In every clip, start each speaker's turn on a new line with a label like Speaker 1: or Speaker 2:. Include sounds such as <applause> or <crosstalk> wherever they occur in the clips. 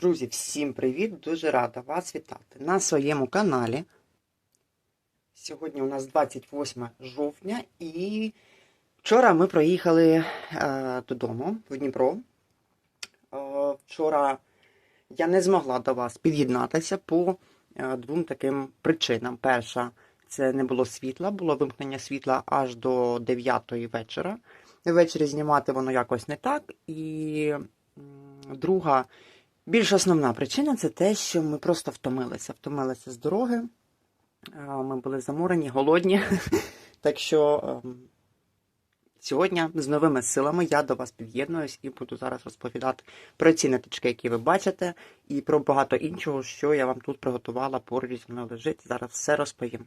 Speaker 1: Друзі, всім привіт! Дуже рада вас вітати на своєму каналі. Сьогодні у нас 28 жовтня і вчора ми проїхали е, додому в Дніпро. Е, вчора я не змогла до вас під'єднатися по е, двом таким причинам. Перша, це не було світла, було вимкнення світла аж до 9 вечора. Ввечері знімати воно якось не так. І друга. Більш основна причина це те, що ми просто втомилися. Втомилися з дороги. Ми були заморені, голодні. <laughs> Так що ем, сьогодні з новими силами я до вас під'єднуюсь і буду зараз розповідати про ці ниточки, які ви бачите, і про багато іншого, що я вам тут приготувала, поруч зі лежить. Зараз все розповім.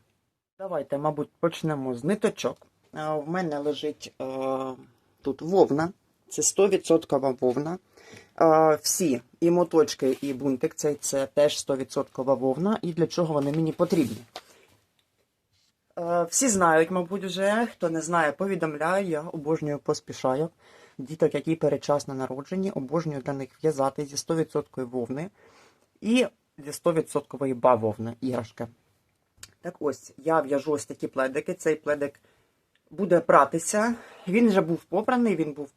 Speaker 1: Давайте, мабуть, почнемо з ниточок. В мене лежить е, тут вовна. Це 100% вовна. Всі і моточки, і бунтик цей це теж 100% вовна. І для чого вони мені потрібні? Всі знають, мабуть, вже. Хто не знає, повідомляю, я обожнюю поспішаю. Діток, які передчасно народжені, обожнюю для них в'язати зі 100% вовни і зі 100% бавовни іграшки. Так ось, я в'яжу ось такі пледики. Цей пледик буде пратися. Він вже був попраний, він був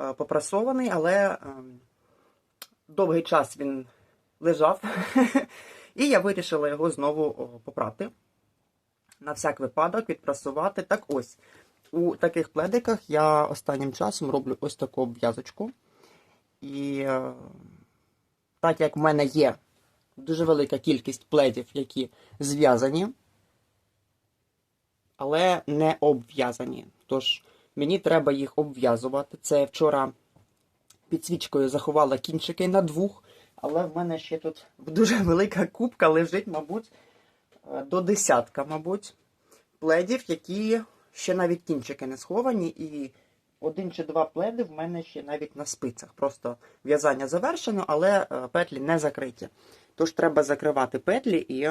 Speaker 1: е, попрасований, але е, довгий час він лежав. <laughs> І я вирішила його знову попрати. На всяк випадок відпрасувати. Так ось, у таких пледиках я останнім часом роблю ось таку обв'язочку. І е, так як в мене є дуже велика кількість пледів, які зв'язані, але не обв'язані. Тож мені треба їх обв'язувати. Це вчора під свічкою заховала кінчики на двох, але в мене ще тут дуже велика кубка лежить, мабуть, е, до десятка, мабуть, пледів, які ще навіть кінчики не сховані, і один чи два пледи в мене ще навіть на спицях. Просто в'язання завершено, але е, петлі не закриті. Тож треба закривати петлі і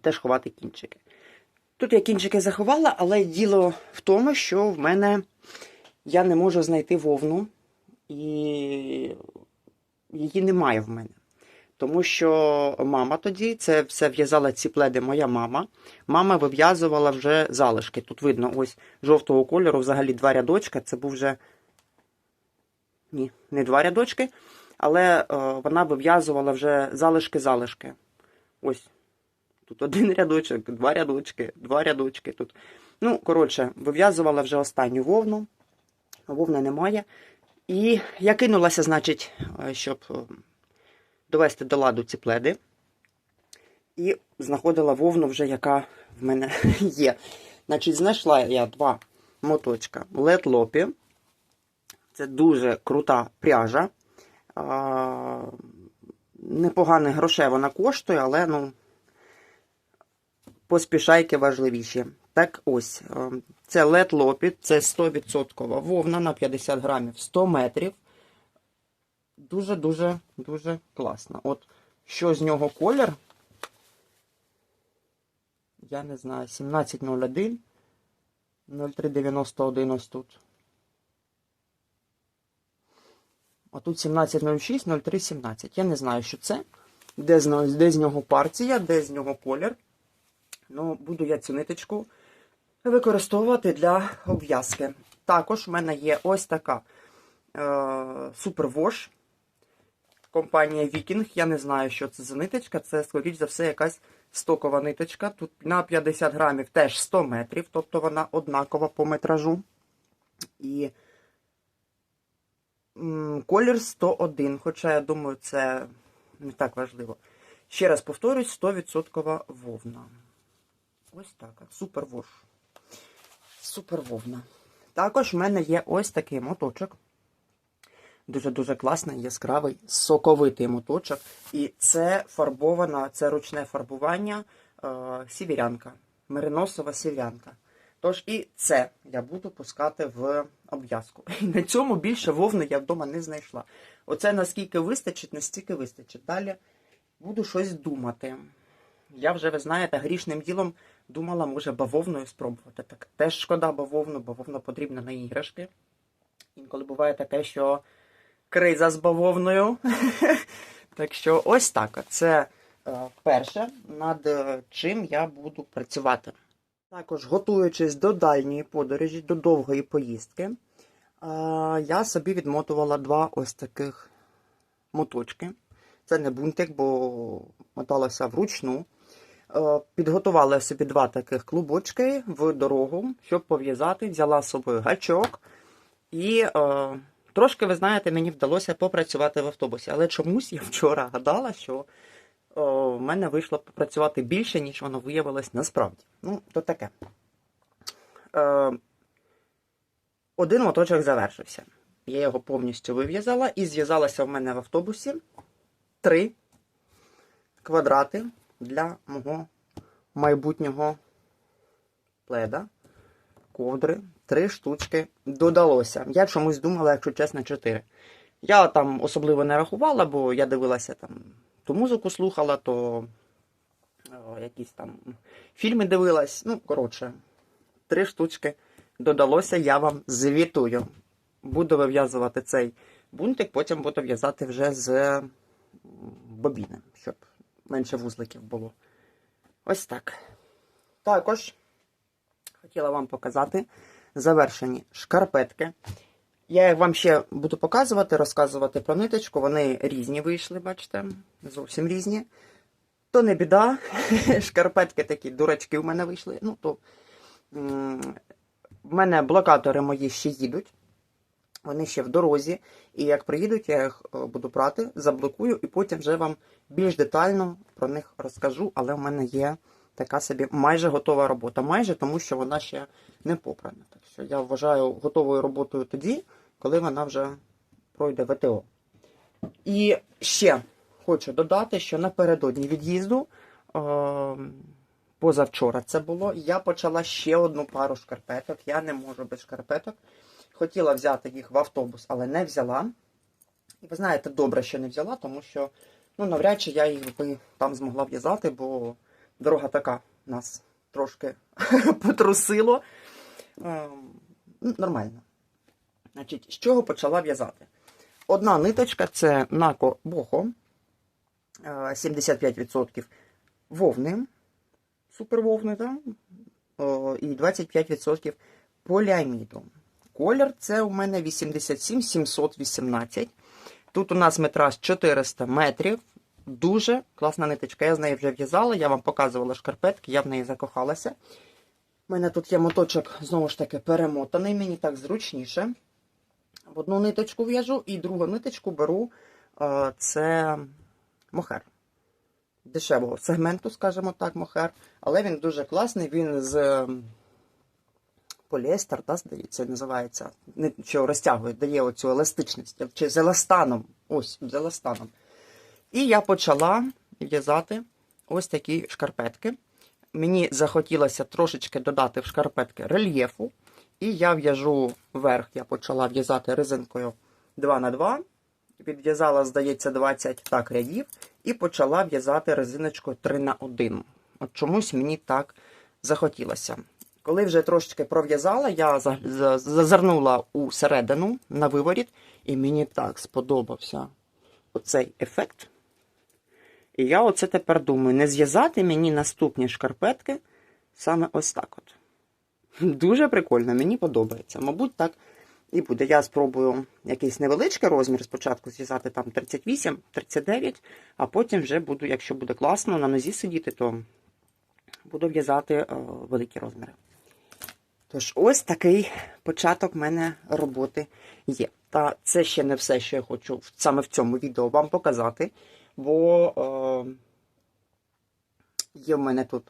Speaker 1: теж ховати кінчики. Тут я кінчики заховала, але діло в тому, що в мене я не можу знайти вовну, і її немає в мене. Тому що мама тоді, це все в'язала ці пледи моя мама. Мама вив'язувала вже залишки. Тут видно ось жовтого кольору, взагалі два рядочка. Це був вже. Ні, не два рядочки. Але е, вона вив'язувала вже залишки-залишки. Ось. Тут один рядочок, два рядочки, два рядочки тут. Ну, коротше, вив'язувала вже останню вовну. Вовни немає. І я кинулася, значить, е, щоб е, довести до ладу ці пледи. І знаходила вовну вже, яка в мене <laughs> є. Значить, знайшла я два моточка Let Лопі. Це дуже крута пряжа. А, Непоганих грошей вона коштує, але ну, поспішайки важливіші. Так ось, е, це LED Lopit, це 100% вовна на 50 грамів 100 метрів. Дуже-дуже дуже класно. От що з нього колір? Я не знаю, 1701, 0391 ось тут. А тут 1706, 0317. Я не знаю, що це. Де з, де з нього партія, де з нього колір. Ну, буду я цю ниточку використовувати для обв'язки. Також в мене є ось така е, супервош. Компанія Viking. Я не знаю, що це за ниточка. Це, скоріш за все, якась стокова ниточка. Тут на 50 грамів теж 100 метрів, тобто вона однакова по метражу. І колір 101, хоча я думаю, це не так важливо. Ще раз повторюсь, 100% вовна. Ось так. Супер вош. Супер вовна. Також в мене є ось такий моточок. Дуже-дуже класний, яскравий, соковитий моточок. І це фарбована, це ручне фарбування е, сівірянка, мериносова сів'янка. Тож і це я буду пускати в обв'язку. <laughs> На цьому більше вовни я вдома не знайшла. Оце наскільки вистачить, настільки вистачить. Далі буду щось думати. Я вже, ви знаєте, грішним ділом думала, може, бавовною спробувати. Так теж шкода бавовну, бавовна потрібна на іграшки. Інколи буває таке, що криза з бавовною. <laughs> так що ось так. Це е, перше, над е, чим я буду працювати. Також готуючись до дальньої подорожі, до довгої поїздки, е, я собі відмотувала два ось таких моточки. Це не бунтик, бо моталася вручну. Е, Підготувала собі два таких клубочки в дорогу, щоб пов'язати. Взяла з собою гачок. І е, трошки, ви знаєте, мені вдалося попрацювати в автобусі. Але чомусь я вчора гадала, що е, в мене вийшло попрацювати більше, ніж воно виявилось насправді. Ну, то таке. Е, один моточок завершився. Я його повністю вив'язала і зв'язалася в мене в автобусі три квадрати для мого майбутнього пледа, ковдри, три штучки додалося. Я чомусь думала, якщо чесно, чотири. Я там особливо не рахувала, бо я дивилася там ту музику слухала, то о, якісь там фільми дивилась. Ну, коротше, три штучки додалося, я вам звітую. Буду вив'язувати цей бунтик, потім буду в'язати вже з бобіни, щоб менше вузликів було. Ось так. Також хотіла вам показати завершені шкарпетки. Я вам ще буду показувати, розказувати про ниточку. Вони різні вийшли, бачите, зовсім різні. То не біда. <laughs> Шкарпетки такі дурачки в мене вийшли. Ну, то в мене блокатори мої ще їдуть. Вони ще в дорозі. І як приїдуть, я їх е, буду прати, заблокую і потім вже вам більш детально про них розкажу. Але в мене є така собі майже готова робота. Майже тому, що вона ще не попрана. Так що я вважаю готовою роботою тоді, коли вона вже пройде ВТО. І ще хочу додати, що напередодні від'їзду, е, позавчора це було, я почала ще одну пару шкарпеток. Я не можу без шкарпеток. Хотіла взяти їх в автобус, але не взяла. І ви знаєте, добре, що не взяла, тому що ну, навряд чи я їх би там змогла в'язати, бо дорога така нас трошки <laughs> потрусило. Ем, ну, Нормально. Значить, з чого почала в'язати? Одна ниточка це Нако Бохо, е, 75% вовни, супервовни, да? І 25% поліаміду. Колір це у мене 87 718. Тут у нас метраж 400 метрів. Дуже класна ниточка. Я з нею вже в'язала, я вам показувала шкарпетки, я в неї закохалася. У мене тут є моточок, знову ж таки, перемотаний, мені так зручніше. В одну ниточку в'яжу і другу ниточку беру е, це мохер. Дешевого сегменту, скажімо так, мохер. Але він дуже класний, він з поліестер, да, здається, називається. Що розтягує, дає оцю еластичність. Чи з еластаном. Ось, з еластаном. І я почала в'язати ось такі шкарпетки. Мені захотілося трошечки додати в шкарпетки рельєфу. І я в'яжу верх, я почала в'язати резинкою 2х2. Відв'язала, здається, 20 так рядів. І почала в'язати резиночкою 3х1. От чомусь мені так захотілося. Коли вже трошечки пров'язала, я за- за- зазирнула у середину на виворіт, і мені так сподобався оцей ефект. І я оце тепер думаю, не зв'язати мені наступні шкарпетки саме ось так от. Дуже прикольно, мені подобається. Мабуть, так і буде. Я спробую якийсь невеличкий розмір спочатку зв'язати там 38, 39, а потім вже буду, якщо буде класно на нозі сидіти, то буду в'язати е, великі розміри. Тож, ось такий початок в мене роботи є. Та це ще не все, що я хочу саме в цьому відео вам показати, бо е, є в мене тут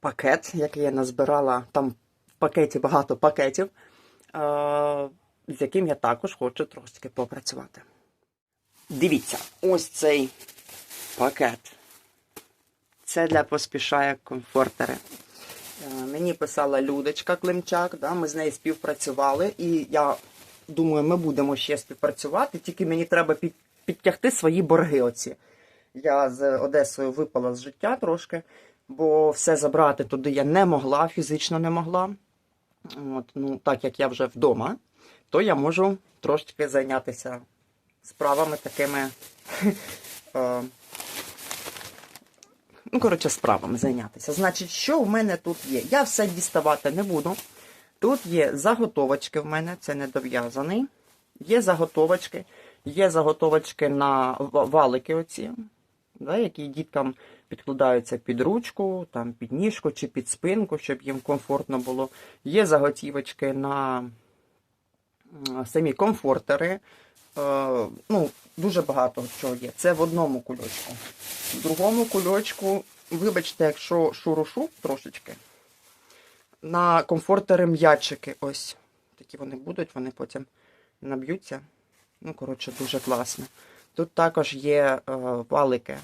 Speaker 1: пакет, який я назбирала. Там в пакеті багато пакетів, е, з яким я також хочу трошки попрацювати. Дивіться, ось цей пакет. Це для поспішає комфортери. Е, Мені писала Людочка Климчак, да, ми з нею співпрацювали, і я думаю, ми будемо ще співпрацювати, тільки мені треба під, підтягти свої борги. Оці. Я з Одесою випала з життя трошки, бо все забрати туди я не могла, фізично не могла. От, ну, так як я вже вдома, то я можу трошки зайнятися справами такими. <laughs> Ну, коротше, справами зайнятися. Значить, що в мене тут є? Я все діставати не буду. Тут є заготовочки в мене, це не дов'язаний. Є заготовочки, є заготовочки на валики оці, да, які діткам підкладаються під ручку, там, під ніжку чи під спинку, щоб їм комфортно було. Є заготівочки на самі комфортери. Е, ну, дуже багато чого є. Це в одному кульочку. В другому кульочку, вибачте, якщо шурушу трошечки, на комфортери м'ячики ось. Такі вони будуть, вони потім наб'ються. Ну, коротше, дуже класно. Тут також є е, валики.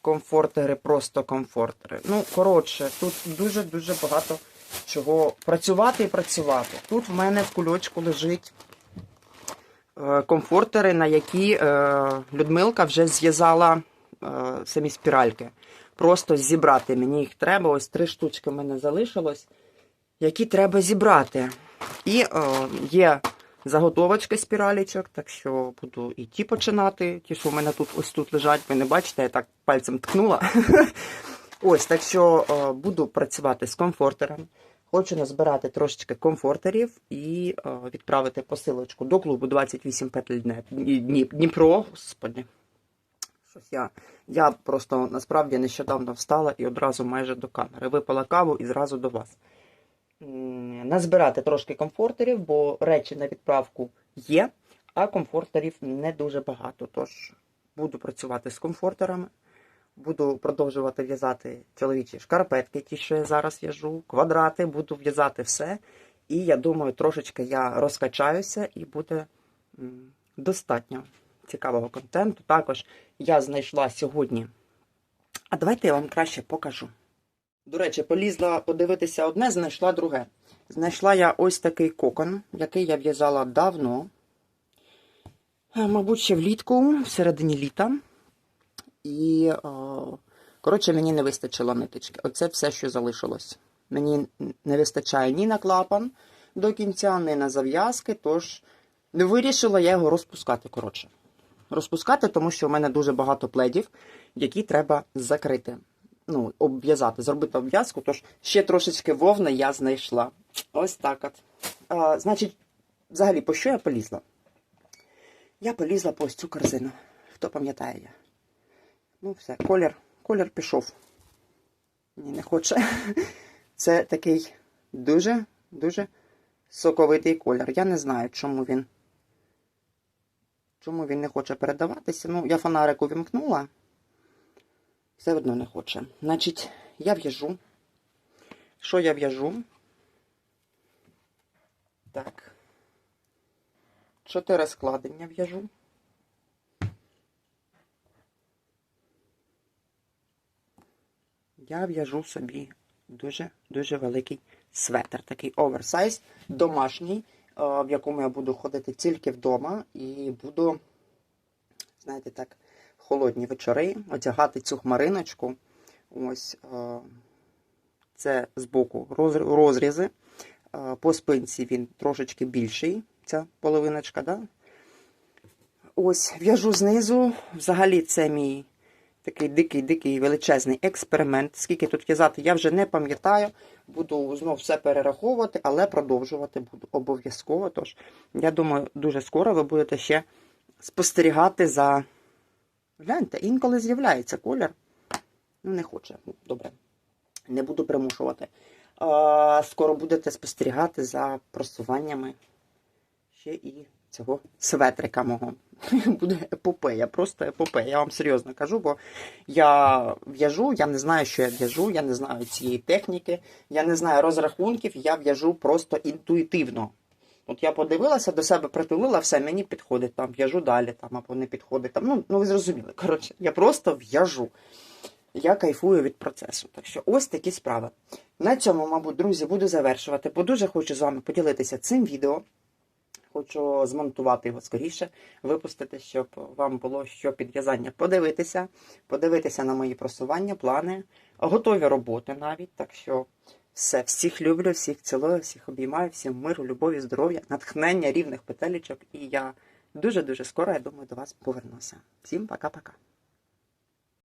Speaker 1: Комфортери, просто комфортери. Ну, коротше, тут дуже-дуже багато чого працювати і працювати. Тут в мене в кульочку лежить комфортери, на які е, Людмилка вже зв'язала е, самі спіральки. Просто зібрати. Мені їх треба. Ось три штучки в мене залишилось, які треба зібрати. І е, є заготовочки спіралічок, так що буду і ті починати. Ті, що в мене тут ось тут лежать, ви не бачите, я так пальцем ткнула. <laughs> Ось, так що е, буду працювати з комфортером. Хочу назбирати трошечки комфортерів і е, відправити посилочку до клубу 28 петель Дніпро. Господи. Щось я, я просто насправді нещодавно встала і одразу майже до камери. Випила каву і зразу до вас. Назбирати трошки комфортерів, бо речі на відправку є, а комфортерів не дуже багато. Тож буду працювати з комфортерами. Буду продовжувати в'язати чоловічі шкарпетки, ті, що я зараз в'яжу, квадрати, буду в'язати все. І я думаю, трошечки я розкачаюся і буде достатньо цікавого контенту. Також я знайшла сьогодні. А давайте я вам краще покажу. До речі, полізла подивитися одне, знайшла друге. Знайшла я ось такий кокон, який я в'язала давно. Мабуть, ще влітку, в середині літа. І, о, коротше, мені не вистачило ниточки. Оце все, що залишилось. Мені не вистачає ні на клапан до кінця, ні на зав'язки, тож вирішила я його розпускати, коротше. Розпускати, тому що в мене дуже багато пледів, які треба закрити. Ну, обв'язати, зробити обв'язку, тож ще трошечки вовни я знайшла. Ось так от. А, значить, взагалі, по що я полізла? Я полізла по ось цю корзину. Хто пам'ятає я? Ну, все, колір, колір пішов. Ні, не хоче. <laughs> Це такий дуже, дуже соковитий колір. Я не знаю, чому він. Чому він не хоче передаватися. Ну, я фонарик увімкнула. Все одно не хоче. Значить, я в'яжу. Що я в'яжу? Так. Чотири складення в'яжу. Я в'яжу собі дуже-дуже великий светр, такий оверсайз, домашній, е, в якому я буду ходити тільки вдома і буду, знаєте, так, холодні вечори одягати цю хмариночку. Ось е, це збоку роз- розрізи. Е, По спинці він трошечки більший, ця половиночка, да? Ось, в'яжу знизу. Взагалі, це мій такий дикий-дикий величезний експеримент. Скільки тут в'язати, я вже не пам'ятаю. Буду знов все перераховувати, але продовжувати буду обов'язково. Тож, я думаю, дуже скоро ви будете ще спостерігати за. Гляньте, інколи з'являється колір. Ну, не хоче. Ну, Добре. Не буду примушувати. А, скоро будете спостерігати за просуваннями ще і цього светрика мого. <laughs> Буде епопея, просто епопея. Я вам серйозно кажу, бо я в'яжу, я не знаю, що я в'яжу, я не знаю цієї техніки, я не знаю розрахунків, я в'яжу просто інтуїтивно. От я подивилася, до себе притулила, все, мені підходить, там в'яжу далі, там, або не підходить. Там, ну, ну ви зрозуміли. Коротше, я просто в'яжу. Я кайфую від процесу. Так що ось такі справи. На цьому, мабуть, друзі, буду завершувати, бо дуже хочу з вами поділитися цим відео. Хочу змонтувати його скоріше, випустити, щоб вам було що підв'язання. подивитися, подивитися на мої просування, плани, готові роботи навіть. Так що все, всіх люблю, всіх цілую, всіх обіймаю, всім миру, любові, здоров'я, натхнення рівних петелечок. І я дуже-дуже скоро, я думаю, до вас повернуся. Всім пока-пока.